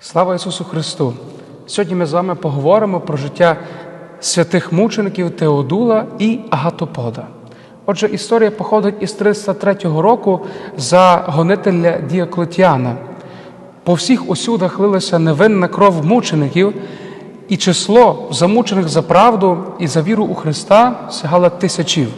Слава Ісусу Христу! Сьогодні ми з вами поговоримо про життя святих мучеників Теодула і Агатопода. Отже, історія походить із 303 року за гонителя Діоклетіана. По всіх усюдах лилася невинна кров мучеників, і число замучених за правду і за віру у Христа сягало тисячів.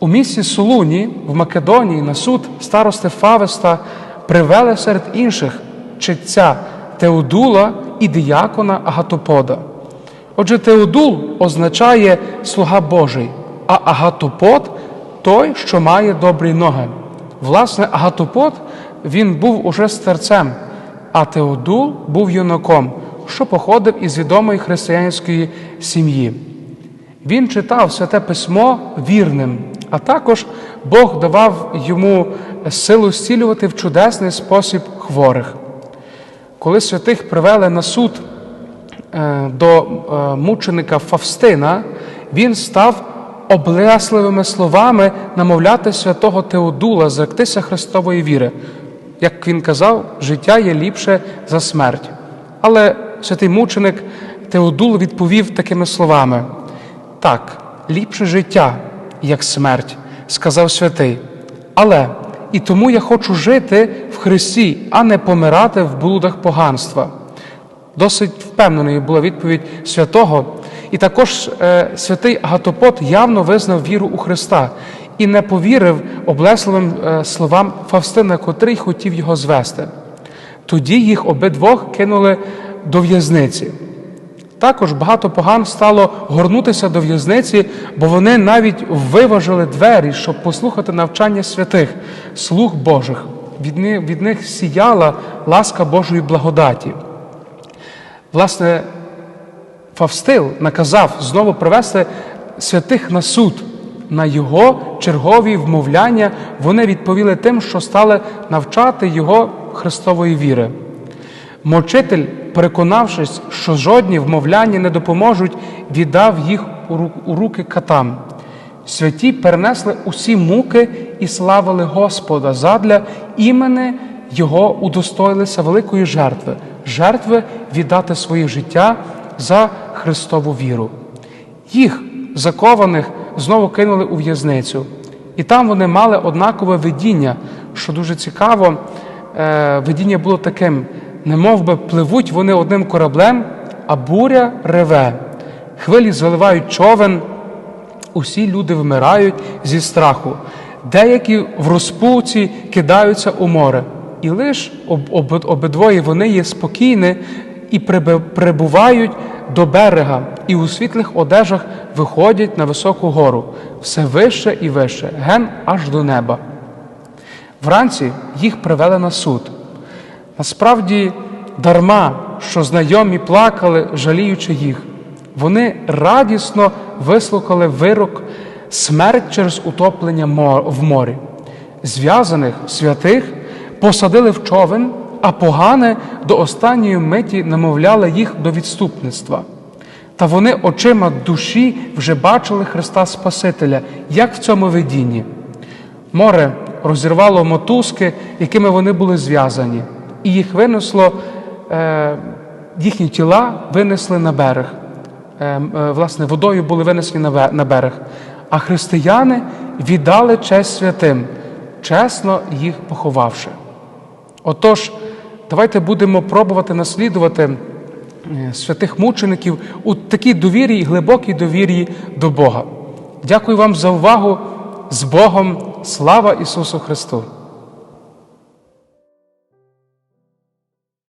У місті Солуні в Македонії на суд старости Фавеста привели серед інших читця Теодула і діякона Агатопода. Отже, Теодул означає слуга Божий, а Агатопод той, що має добрі ноги. Власне, Агатопод він був уже старцем, а Теодул був юнаком, що походив із відомої християнської сім'ї. Він читав святе письмо вірним, а також Бог давав йому силу зцілювати в чудесний спосіб хворих. Коли святих привели на суд е, до е, мученика Фавстина, він став облесливими словами намовляти святого Теодула зректися Христової віри. Як він казав, життя є ліпше за смерть. Але святий мученик Теодул відповів такими словами: так, ліпше життя, як смерть, сказав святий. Але і тому я хочу жити в Христі, а не помирати в блудах поганства. Досить впевненою була відповідь святого. І також е, святий Агатопот явно визнав віру у Христа і не повірив облесливим е, словам Фавстина, котрий хотів його звести. Тоді їх обидвох кинули до в'язниці. Також багато поган стало горнутися до в'язниці, бо вони навіть виважили двері, щоб послухати навчання святих, слуг Божих. Від них, від них сіяла ласка Божої благодаті. Власне, Фавстил наказав знову привести святих на суд. На його чергові вмовляння вони відповіли тим, що стали навчати його Христової віри. Мочитель, переконавшись, що жодні вмовляння не допоможуть, віддав їх у руки катам. Святі перенесли усі муки і славили Господа задля імени Його удостоїлися великої жертви, жертви віддати своє життя за Христову віру. Їх, закованих, знову кинули у в'язницю, і там вони мали однакове видіння, що дуже цікаво, е, видіння було таким не би пливуть вони одним кораблем, а буря реве. Хвилі заливають човен, усі люди вмирають зі страху. Деякі в розпуці кидаються у море. І лиш об, об, обидвоє вони є спокійні і прибувають до берега, і у світлих одежах виходять на високу гору, все вище і вище, ген аж до неба. Вранці їх привели на суд. Насправді дарма, що знайомі плакали, жаліючи їх. Вони радісно вислухали вирок смерть через утоплення в морі. Зв'язаних святих посадили в човен, а погане до останньої миті намовляли їх до відступництва. Та вони очима душі вже бачили Христа Спасителя, як в цьому видінні. Море розірвало мотузки, якими вони були зв'язані і їх винесло, е, їхні тіла винесли на берег. Е, е, власне, водою були винесені на берег. А християни віддали честь святим, чесно їх поховавши. Отож, давайте будемо пробувати наслідувати святих мучеників у такій довірі глибокій довірі до Бога. Дякую вам за увагу з Богом. Слава Ісусу Христу!